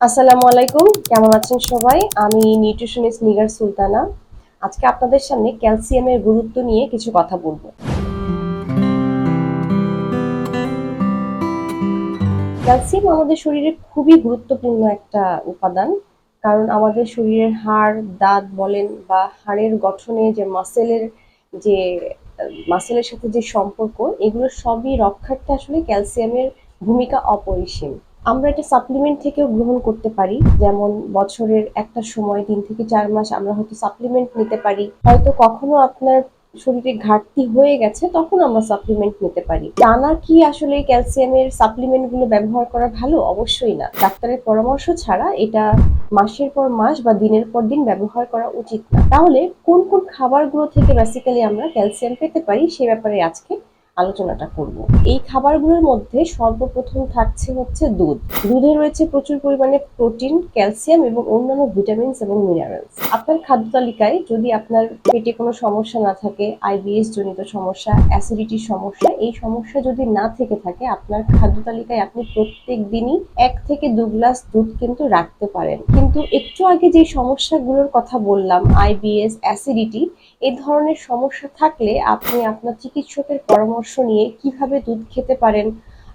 আসসালামু আলাইকুম, কেমন আছেন সবাই? আমি নিউট্রিশনিস্ট নিগার সুলতানা। আজকে আপনাদের সামনে ক্যালসিয়ামের গুরুত্ব নিয়ে কিছু কথা বলব। ক্যালসিয়াম আমাদের শরীরে খুবই গুরুত্বপূর্ণ একটা উপাদান, কারণ আমাদের শরীরের হাড়, দাঁত বলেন বা হাড়ের গঠনে যে মাসেলের যে, মাসেলের সাথে যে সম্পর্ক, এগুলো সবই রক্ষার্থে আসলে ক্যালসিয়ামের ভূমিকা অপরিসীম। আমরা এটা সাপ্লিমেন্ট থেকেও গ্রহণ করতে পারি। যেমন বছরের একটা সময়, তিন থেকে চার মাস আমরা হয়তো সাপ্লিমেন্ট নিতে পারি। হয়তো কখনো আপনার শরীরে ঘাটতি হয়ে গেছে, তখন আমরা সাপ্লিমেন্ট নিতে পারি। টানা কি আসলে ক্যালসিয়ামের সাপ্লিমেন্টগুলো ব্যবহার করা ভালো? অবশ্যই না। ডাক্তারের পরামর্শ ছাড়া এটা মাসের পর মাস বা দিনের পর দিন ব্যবহার করা উচিত না। তাহলে কোন কোন খাবারগুলো থেকে বেসিক্যালি আমরা ক্যালসিয়াম পেতে পারি সে ব্যাপারে আজকে আলোচনাটা করব। এই খাবারগুলোর মধ্যে সর্বপ্রথম থাকছে হচ্ছে দুধ। দুধে রয়েছে প্রচুর পরিমাণে প্রোটিন, ক্যালসিয়াম এবং অন্যান্য ভিটামিনস এবং মিনারেলস। আপনার খাদ্য তালিকায় যদি আপনার পেটে কোনো সমস্যা না থাকে আইবিএস জনিত সমস্যা, অ্যাসিডিটির সমস্যা, এই সমস্যা যদি না থেকে থাকে, আপনার খাদ্য তালিকায় আপনি প্রত্যেক দিনই এক থেকে দু গ্লাস দুধ কিন্তু রাখতে পারেন। কিন্তু একটু আগে যে সমস্যাগুলোর কথা বললাম আইবিএস অ্যাসিডিটি, এ ধরনের সমস্যা থাকলে আপনি আপনার চিকিৎসকের পরামর্শ নিয়ে কীভাবে দুধ খেতে পারেন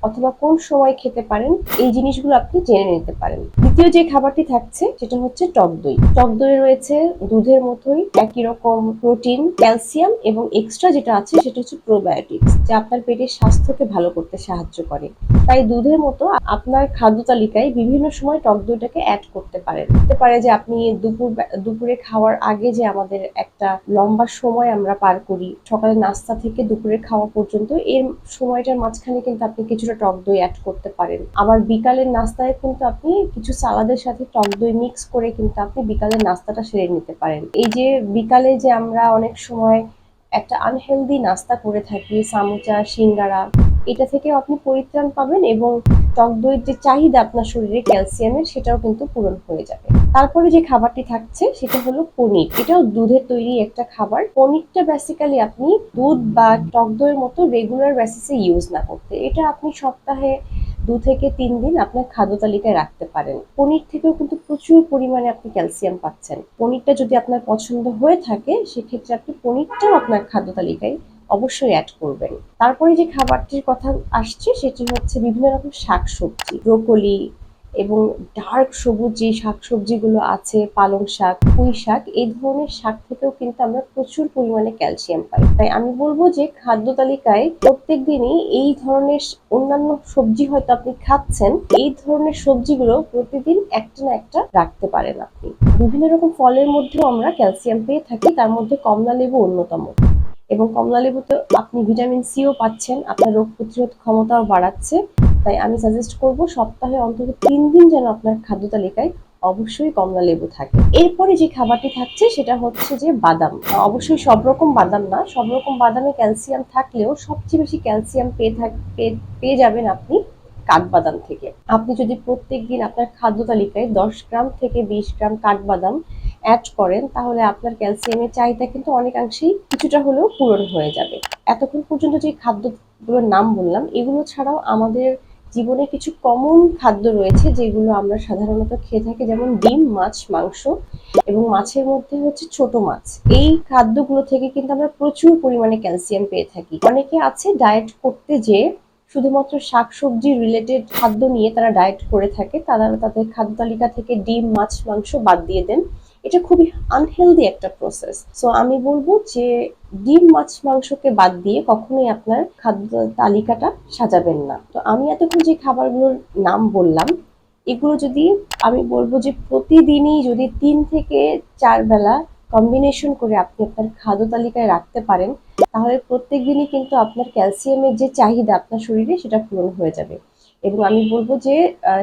অথবা কোন সময় খেতে পারেন, এই জিনিসগুলো আপনি জেনে নিতে পারেন। দ্বিতীয় যে খাবারটি থাকছে, সেটা হচ্ছে টক দই। টক দই রয়েছে দুধের মতোই, একই রকম প্রোটিন, ক্যালসিয়াম এবং এক্সট্রা যেটা আছে, সেটা হচ্ছে প্রোবায়োটিক্স, যা আপনার পেটের স্বাস্থ্যকে ভালো করতে সাহায্য করে। তাই দুধের মতো আপনার খাদ্য তালিকায় বিভিন্ন সময় টক দইটাকে অ্যাড করতে পারেন। হতে পারে যে আপনি দুপুর দুপুরে খাওয়ার আগে যে আমাদের একটা লম্বা সময় আমরা পার করি, সকালে নাস্তা থেকে দুপুরে খাওয়া পর্যন্ত, এর সময়টার মাঝখানে কিন্তু আপনি কিছুটা টক দই অ্যাড করতে পারেন। আবার বিকালের নাস্তায় কিন্তু আপনি কিছু সালাদের সাথে টক দই মিক্স করে কিন্তু আপনি বিকালের নাস্তাটা সেরে নিতে পারেন। এই যে বিকালে যে আমরা অনেক সময় একটা আনহেলদি নাস্তা করে থাকি, সামোচা, সিঙ্গারা এটা থেকে আপনি পরিত্রাণ পাবেন এবং টক দইয়ের যে চাহিদা আপনার শরীরে ক্যালসিয়ামের, সেটাও কিন্তু পূরণ হয়ে যাবে। তারপরে যে খাবারটি থাকছে, সেটা হলো পনির। এটাও দুধের তৈরি একটা খাবার। পনিরটা বেসিক্যালি আপনি দুধ বা টক দইয়ের মতো রেগুলার বেসিসে ইউজ না করতে। এটা আপনি সপ্তাহে দু থেকে তিন দিন আপনার খাদ্য তালিকায় রাখতে পারেন। পনির থেকেও কিন্তু প্রচুর পরিমাণে আপনি ক্যালসিয়াম পাচ্ছেন। পনিরটা যদি আপনার পছন্দ হয়ে থাকে, সেক্ষেত্রে আপনি পনিরটাও আপনার খাদ্য তালিকায় অবশ্যই অ্যাড করবেন। তারপরে যে খাবারটির কথা আসছে, সেটি হচ্ছে বিভিন্ন রকম শাকসবজি। ব্রোকলি এবং ডার্ক সবুজ যে শাকসবজিগুলো আছে, পালং শাক, পুঁই শাক, এই ধরনের শাক থেকেও কিন্তু আমরা প্রচুর পরিমাণে ক্যালসিয়াম পাই। তাই আমি বলব যে খাদ্য তালিকায় প্রত্যেক দিনই এই ধরনের অন্যান্য সবজি হয়তো আপনি খাচ্ছেন, এই ধরনের সবজিগুলো প্রতিদিন একটা না একটা রাখতে পারেন আপনি। বিভিন্ন রকম ফলের মধ্যেও আমরা ক্যালসিয়াম পেয়ে থাকি, তার মধ্যে কমলা লেবু অন্যতম। এবং কমলা লেবুতে আপনি ভিটামিন সিও পাচ্ছেন, আপনার রোগ প্রতিরোধ ক্ষমতাও বাড়াচ্ছে। তাই আমি সাজেস্ট করব, সপ্তাহে অন্তত তিন দিন যেন আপনার খাদ্য তালিকায় অবশ্যই কমলা লেবু থাকে। এরপরে যে খাবারটি থাকছে, সেটা হচ্ছে যে বাদাম। অবশ্যই সব রকম বাদাম না, সব রকম বাদামে ক্যালসিয়াম থাকলেও সবচেয়ে বেশি ক্যালসিয়াম পেয়ে থাক পেয়ে যাবেন আপনি কাঠবাদাম থেকে। আপনি যদি প্রত্যেক দিন আপনার খাদ্য তালিকায় দশ গ্রাম থেকে বিশ গ্রাম কাঠবাদাম অ্যাড করেন, তাহলে আপনার ক্যালসিয়ামের চাহিদা কিন্তু অনেকাংশেই কিছুটা হলেও পূরণ হয়ে যাবে। এতক্ষণ পর্যন্ত যে খাদ্যগুলোর নাম বললাম, এগুলো ছাড়াও আমাদের জীবনে কিছু কমন খাদ্য রয়েছে যেগুলো আমরা সাধারণত খেয়ে থাকি, যেমন ডিম, মাছ, মাংস এবং মাছের মধ্যে হচ্ছে ছোট মাছ। এই খাদ্যগুলো থেকে কিন্তু আমরা প্রচুর পরিমাণে ক্যালসিয়াম পেয়ে থাকি। অনেকে আছে ডায়েট করতে যে শুধুমাত্র শাকসবজি রিলেটেড খাদ্য নিয়ে তারা ডায়েট করে থাকে, তারা তাদের খাদ্য তালিকা থেকে ডিম, মাছ, মাংস বাদ দিয়ে দেন। এটা খুবই আনহেলদি একটা প্রসেস সো আমি বলব যে ডিম, মাছ, মাংসকে বাদ দিয়ে কখনোই আপনার খাদ্য তালিকাটা সাজাবেন না। তো আমি এতক্ষণ যে খাবারগুলোর নাম বললাম, এগুলো যদি আমি বলব যে প্রতিদিনই যদি তিন থেকে চার বেলা কম্বিনেশন করে আপনি আপনার খাদ্য তালিকায় রাখতে পারেন, তাহলে প্রত্যেক দিনই কিন্তু আপনার ক্যালসিয়ামের যে চাহিদা আপনার শরীরে সেটা পূরণ হয়ে যাবে। এবং আমি বলব যে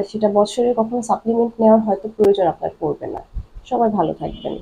সেটা বছরে কখনো সাপ্লিমেন্ট নেওয়ার হয়তো প্রয়োজন আপনার পড়বে না। সবাই ভালো থাকবেন।